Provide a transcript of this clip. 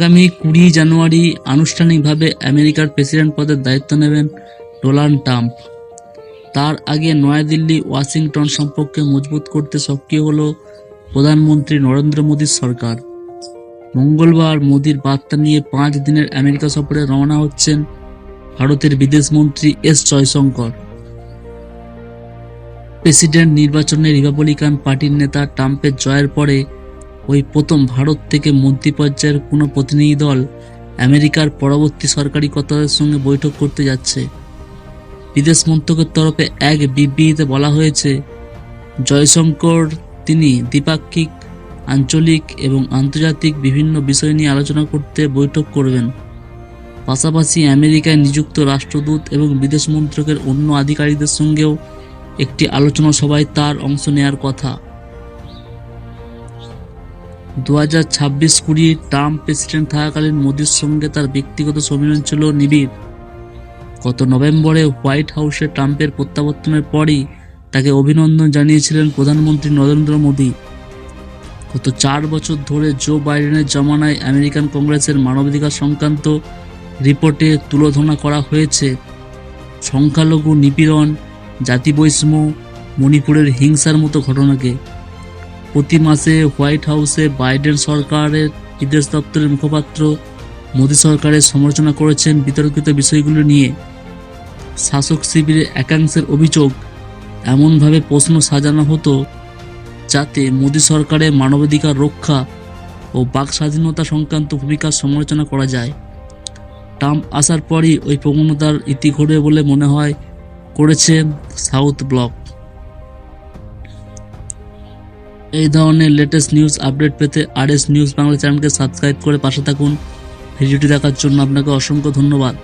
আগামী কুড়ি জানুয়ারি আনুষ্ঠানিকভাবে আমেরিকার প্রেসিডেন্ট পদের দায়িত্ব নেবেন ডোনাল্ড ট্রাম্প। তার আগে নয়াদিল্লি ওয়াশিংটন সম্পর্কে মজবুত করতে সক্রিয় হল প্রধানমন্ত্রী নরেন্দ্র মোদীর সরকার। মঙ্গলবার মোদীর বার্তা নিয়ে পাঁচ দিনের আমেরিকা সফরে রওনা হচ্ছেন ভারতের বিদেশমন্ত্রী এস জয়শঙ্কর। প্রেসিডেন্ট নির্বাচনে রিপাবলিকান পার্টির নেতা ট্রাম্পের জয়ের পরে ওই প্রথম ভারত থেকে মন্ত্রী পর্যায়ের কোনো প্রতিনিধি দল আমেরিকার পরবর্তী সরকারি কর্তাদের সঙ্গে বৈঠক করতে যাচ্ছে। বিদেশ মন্ত্রকের তরফে এক বিবৃতিতে বলা হয়েছে, জয়শঙ্কর, তিনি দ্বিপাক্ষিক, আঞ্চলিক এবং আন্তর্জাতিক বিভিন্ন বিষয় নিয়ে আলোচনা করতে বৈঠক করবেন। পাশাপাশি আমেরিকায় নিযুক্ত রাষ্ট্রদূত এবং বিদেশ মন্ত্রকের অন্য আধিকারিকদের সঙ্গেও একটি আলোচনা সভায় তার অংশ নেয়ার কথা। দু হাজার ছাব্বিশ কুড়ি ট্রাম্প প্রেসিডেন্ট থাকাকালীন মোদীর সঙ্গে তার ব্যক্তিগত সমীরণ ছিল নিবিড়। গত নভেম্বরে হোয়াইট হাউসে ট্রাম্পের প্রত্যাবর্তনের পরই তাকে অভিনন্দন জানিয়েছিলেন প্রধানমন্ত্রী নরেন্দ্র মোদী। গত চার বছর ধরে জো বাইডেনের জমানায় আমেরিকান কংগ্রেসের মানবাধিকার সংক্রান্ত রিপোর্টে তুলোধনা করা হয়েছে। সংখ্যালঘু নিপীড়ন, জাতি বৈষম্য, মণিপুরের হিংসার মতো ঘটনাকে। প্রতি মাসে হোয়াইট হাউসে বাইডেন সরকারের বিদেশ দপ্তরের মুখপাত্র মোদী সরকারের সমালোচনা করেছেন বিতর্কিত বিষয়গুলো নিয়ে। শাসক শিবিরের একাংশের অভিযোগ, এমনভাবে প্রশ্ন সাজানো হতো যাতে মোদী সরকারের মানবাধিকার রক্ষা ও বাক স্বাধীনতা সংক্রান্ত ভূমিকার সমালোচনা করা যায়। ট্রাম্প আসার পরই ওই প্রবণতার ইতি ঘটবে বলে মনে হয় করেছে সাউথ ব্লক। এই ধরনের লেটেস্ট নিউজ আপডেট পেতে আর এস নিউজ বাংলা চ্যানেলকে সাবস্ক্রাইব করে পাশে থাকুন। ভিডিওটি দেখার জন্য আপনাকে অসংখ্য ধন্যবাদ।